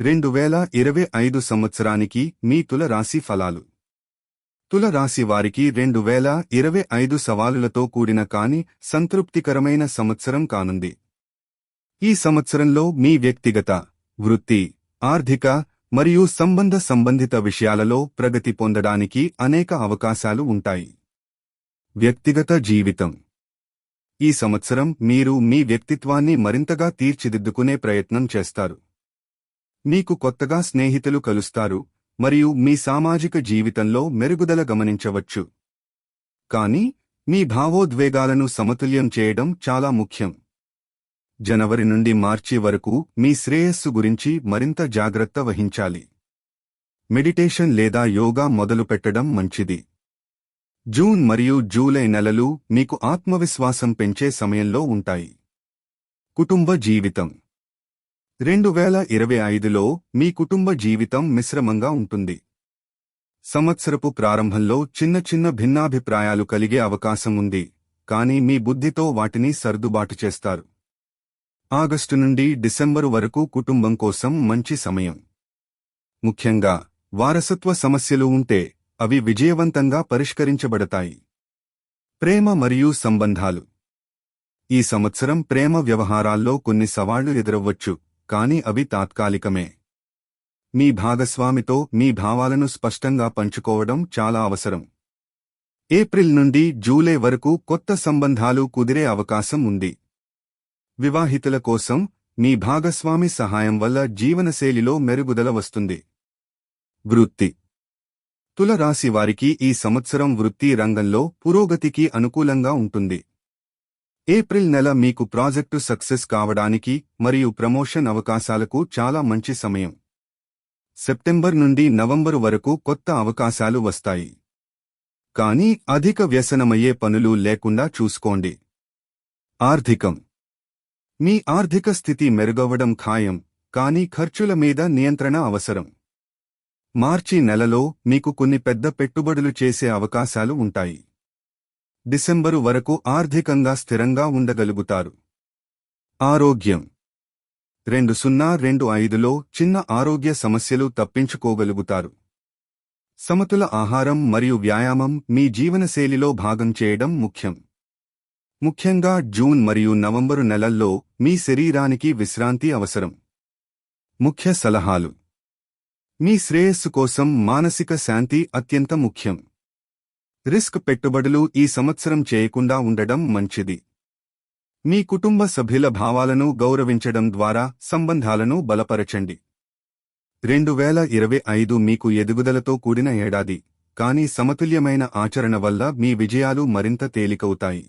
రెండు వేల ఇరవై ఐదు సంవత్సరానికి మీ తుల రాశి ఫలాలు. తుల రాశి వారికి రెండు వేల ఇరవై ఐదు సవాలులతో కూడిన కాని సంతృప్తికరమైన సంవత్సరం కానుంది. ఈ సంవత్సరంలో మీ వ్యక్తిగత వృత్తి ఆర్థిక మరియు సంబంధ సంబంధిత విషయాలలో ప్రగతి పొందడానికి అనేక అవకాశాలు ఉంటాయి. వ్యక్తిగత జీవితం. ఈ సంవత్సరం మీరు మీ వ్యక్తిత్వాన్ని మరింతగా తీర్చిదిద్దుకునే ప్రయత్నం చేస్తారు. మీకు కొత్తగా స్నేహితులు కలుస్తారు మరియు మీ సామాజిక జీవితంలో మెరుగుదల గమనించవచ్చు. కానీ మీ భావోద్వేగాలను సమతుల్యం చేయడం చాలా ముఖ్యం. జనవరి నుండి మార్చి వరకు మీ శ్రేయస్సు గురించి మరింత జాగ్రత్త వహించాలి. మెడిటేషన్ లేదా యోగా మొదలుపెట్టడం మంచిది. జూన్ మరియు జూలై నెలలు మీకు ఆత్మవిశ్వాసం పెంచే సమయంలో ఉంటాయి. కుటుంబ జీవితం రెండు వేల ఇరవై ఐదులో మీ కుటుంబ జీవితం మిశ్రమంగా ఉంటుంది. సంవత్సరపు ప్రారంభంలో చిన్న చిన్న భిన్నాభిప్రాయాలు కలిగే అవకాశం ఉంది కానీ మీ బుద్ధితో వాటిని సర్దుబాటు చేస్తారు. ఆగస్టు నుండి డిసెంబరు వరకు కుటుంబం కోసం మంచి సమయం. ముఖ్యంగా వారసత్వ సమస్యలు ఉంటే అవి విజయవంతంగా పరిష్కరించబడతాయి. ప్రేమ మరియు సంబంధాలు. ఈ సంవత్సరం ప్రేమ వ్యవహారాల్లో కొన్ని సవాళ్ళు ఎదురవ్వచ్చు. కాని అవి తాత్కాలికమే. మీ భాగస్వామితో మీ భావాలను స్పష్టంగా పంచుకోవడం చాలా అవసరం. ఏప్రిల్ నుండి జూలై వరకు కొత్త సంబంధాలు కుదిరే అవకాశం ఉంది. వివాహితుల కోసం మీ భాగస్వామి సహాయం వల్ల జీవనశైలిలో మెరుగుదల వస్తుంది. వృత్తి. తులరాశి వారికి ఈ సంవత్సరం వృత్తి రంగంలో పురోగతికి అనుకూలంగా ఉంటుంది. ఏప్రిల్ నెల మీకు ప్రాజెక్టు సక్సెస్ కావడానికి మరియు ప్రమోషన్ అవకాశాలకు చాలా మంచి సమయం. సెప్టెంబర్ నుండి నవంబరు వరకు కొత్త అవకాశాలు వస్తాయి. కానీ అధిక వ్యసనమయ్యే పనులు లేకుండా చూసుకోండి. ఆర్థికం. మీ ఆర్థిక స్థితి మెరుగవడం ఖాయం కానీ ఖర్చుల మీద నియంత్రణ అవసరం. మార్చి నెలలో మీకు కొన్ని పెద్ద పెట్టుబడులు చేసే అవకాశాలు ఉంటాయి. డిసెంబరు వరకు ఆర్థికంగా స్థిరంగా ఉండగలుగుతారు. ఆరోగ్యం. రెండు సున్నా రెండు ఐదులో చిన్న ఆరోగ్య సమస్యలు తప్పించుకోగలుగుతారు. సమతుల ఆహారం మరియు వ్యాయామం మీ జీవనశైలిలో భాగం చేయడం ముఖ్యం. ముఖ్యంగా జూన్ మరియు నవంబరు నెలల్లో మీ శరీరానికి విశ్రాంతి అవసరం. ముఖ్య సలహాలు. మీ శ్రేయస్సు కోసం మానసిక శాంతి అత్యంత ముఖ్యం. రిస్క్ పెట్టుబడులు ఈ సంవత్సరం చేయకుండా ఉండడం మంచిది. మీ కుటుంబ సభ్యుల భావాలను గౌరవించడం ద్వారా సంబంధాలను బలపరచండి. రెండు వేల ఇరవై ఐదు మీకు ఎదుగుదలతో కూడిన ఏడాది కానీ సమతుల్యమైన ఆచరణ వల్ల మీ విజయాలు మరింత తేలికవుతాయి.